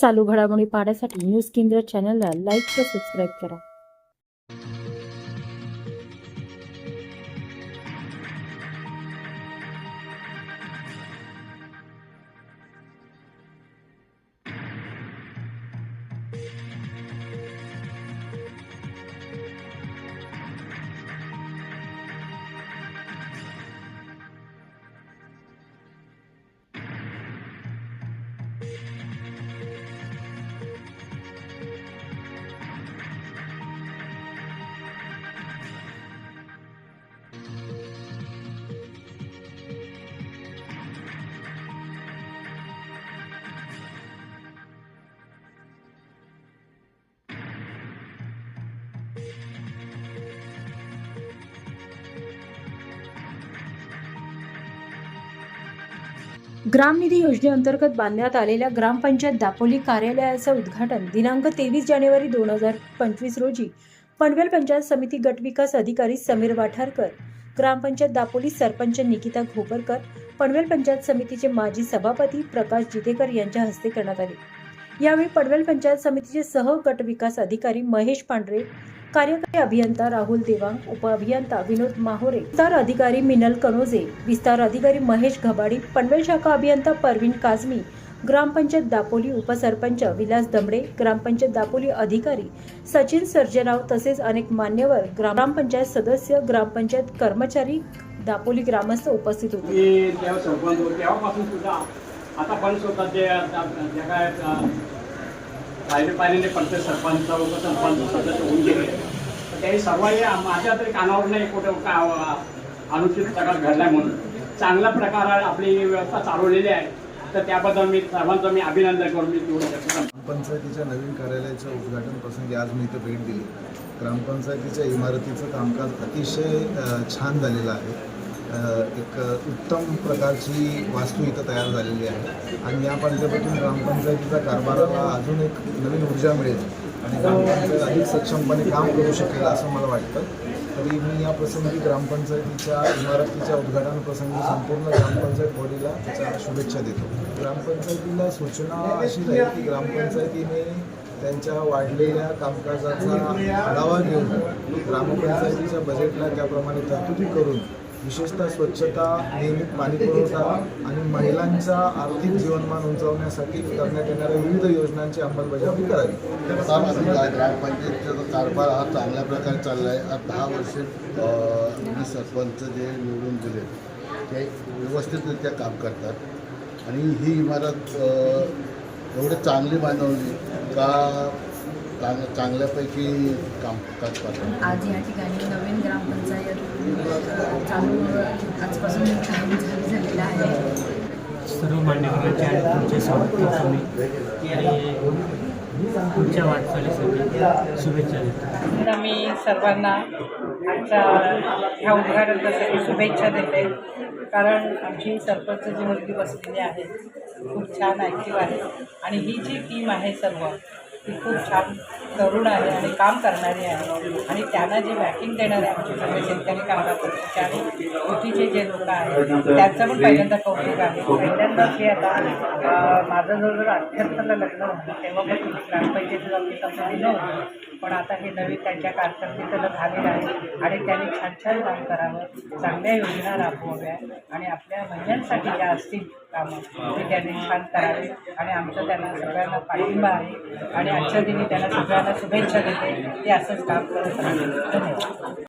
चालू घडामोडी पाहण्यासाठी न्यूज केंद्र चॅनलला लाईक व सबस्क्राईब करा. ग्रामनिधी योजनेअंतर्गत बांधण्यात आलेल्या ग्रामपंचायत दापोली कार्यालयाचं उद्घाटन दिनांक तेवीस जानेवारी दोन हजार पंचवीस रोजी. पनवेल पंचायत समिती गटविकास अधिकारी समीर वाठारकर ग्रामपंचायत दापोली सरपंच निकिता घोपरकर पनवेल पंचायत समितीचे माजी सभापती प्रकाश जितेकर यांच्या हस्ते करण्यात आले. यावेळी पनवेल पंचायत समितीचे सह गट विकास अधिकारी महेश पांढरे कार्यकारी अभियंता राहुल देवांग उप अभियंता विनोद माहोरे विस्तार अधिकारी मिनल कनोजे विस्तार अधिकारी महेश घबाडी पनवेल शाखा अभियंता परवीन काझमी ग्रामपंचायत दापोली उपसरपंच विलास दमडे ग्रामपंचायत दापोली अधिकारी सचिन सर्जेराव तसेच अनेक मान्यवर ग्रामपंचायत सदस्य ग्रामपंचायत कर्मचारी दापोली ग्रामस्थ उपस्थित होते. मी पंच सरपंच पाहिजे सरपंच उपसरपंच सदस्य होऊन गेले. तर त्याही सर्वांनी माझ्या तरी कानावर नाही कुठं का अनुचित प्रकार घडलाय म्हणून. चांगल्या प्रकार आपली व्यवस्था चालवलेली आहे. तर त्याबद्दल मी सर्वांचं मी अभिनंदन करून मी तेवढं शकतो ग्रामपंचायतीच्या नवीन कार्यालयाच्या उद्घाटन प्रसंगी आज मी इथं भेट दिली. ग्रामपंचायतीच्या इमारतीचं कामकाज अतिशय छान झालेलं आहे. एक उत्तम प्रकारची वास्तू इथं तयार झालेली आहे. आणि या पंचायतीतून ग्रामपंचायतीच्या कारभाराला अजून एक नवीन ऊर्जा मिळेल आणि ग्रामपंचायत अधिक सक्षमपणे काम करू शकेल असं मला वाटतं. तरी मी या प्रसंगी ग्रामपंचायतीच्या इमारतीच्या उद्घाटन प्रसंगी संपूर्ण ग्रामपंचायत बॉडीला त्याच्या शुभेच्छा देतो. ग्रामपंचायतीला सूचना अशी राहील की ग्रामपंचायतीने त्यांच्या वाढलेल्या कामकाजाचा आढावा घेऊन ग्रामपंचायतीच्या बजेटला त्याप्रमाणे तरतुदी करून विशेषतः स्वच्छता नियमित पाणी पुरवठा आणि महिलांचा आर्थिक जीवनमान उंचावण्यासाठी करण्यात येणाऱ्या विविध योजनांची अंमलबजावणी करावी. ग्रामपंचायतीचा जो कारभार हा चांगल्या प्रकारे चालला आहे आज दहा वर्ष मी सरपंच जे निवडून दिले ते व्यवस्थितरित्या काम करतात. आणि ही इमारत एवढी चांगली बांधवली का चांग चांगल्यापैकी कामकाज करतात. आज या ठिकाणी नवीन ग्रामपंचायत चालू आजपासून काम झालेलं आहे. सर्व मान्यवरांचे आणि तुमचे स्वागत करतो मी आणि पुढच्या वाटचालीसाठी शुभेच्छा देतो मी सर्वांना आजच्या ह्या उद्घाटन प्रसंगी शुभेच्छा देते. कारण आमची सरपंच जी मुलगी बसलेली आहे खूप छान ॲक्टिव्ह आहे आणि ही जी टीम आहे सर्व ती खूप छान तरुण आहे आणि काम करणारी आहे. आणि त्यांना जे बॅकिंग देणारे आमचे सगळे शेतकरी कामगार पक्षाचे आणि युतीचे जे लोक आहेत त्यांचं पण पहिल्यांदा कौतुक आहे. पहिल्यांदाच हे आता माझं जवळजवळ अठ्ठ्याहत्तरला लग्न होतं तेव्हापासून ग्रामपंचायतीचं ऑफिस आमचं दिलं होतं पण आता हे नवीन त्यांच्या कारकिर्दीतलं झालेलं आहे आणि त्यांनी छान छान काम करावं चांगल्या योजना राबवाव्या आणि आपल्या महिलांसाठी ज्या असतील कामं ते त्यांनी छान करावे. आणि आमचं त्यांना सगळ्यांना पाठिंबा आहे. आणि आजच्या दिनी त्यांना सगळ्यांना शुभेच्छा देते. ते असंच काम करत राहतील. धन्यवाद.